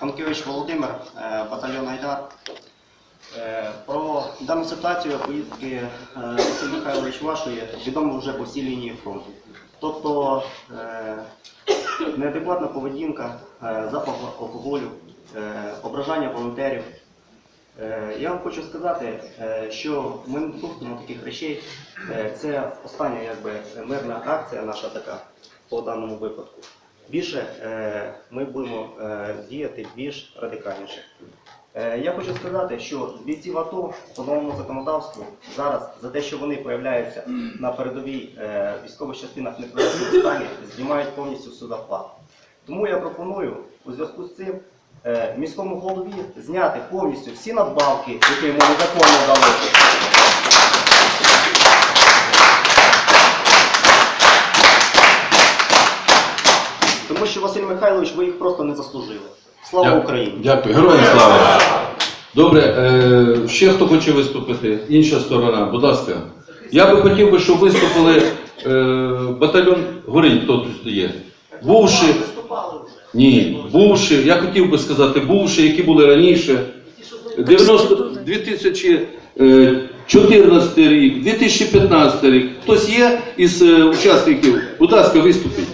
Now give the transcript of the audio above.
Анкевич Володимир, е, батальйон Айдар. Е, Про дану ситуацію поїздки е, Василь Михайлович Вашої відомо вже по всій лінії фронту. Тобто неадекватна поведінка, запах алкоголю, ображання волонтерів. Я вам хочу сказати, що ми не допустимо таких речей. Це остання якби, мирна акція наша така по даному випадку. Більше е, ми будемо е, діяти більш радикальніше. Е, Я хочу сказати, що бійців АТО по новому законодавству зараз за те, що вони появляються на передовій військових частинах в стані, знімають повністю всю зарплату. Тому я пропоную у зв'язку з цим міському голові зняти повністю всі надбавки, які йому незаконно дали. Тому що Василь Михайлович, ви їх просто не заслужили. Слава Дя- Україні! Дякую, героям слава. Добре, е, ще хто хоче виступити? Інша сторона, будь ласка. Я би хотів би, щоб виступили е, батальйон Горинь, хто тут є. Бувши, ні, бувши, я хотів би сказати, бувши, які були раніше. 90, 2014 рік, 2015 рік. Хтось є із е, учасників? Будь ласка, виступіть.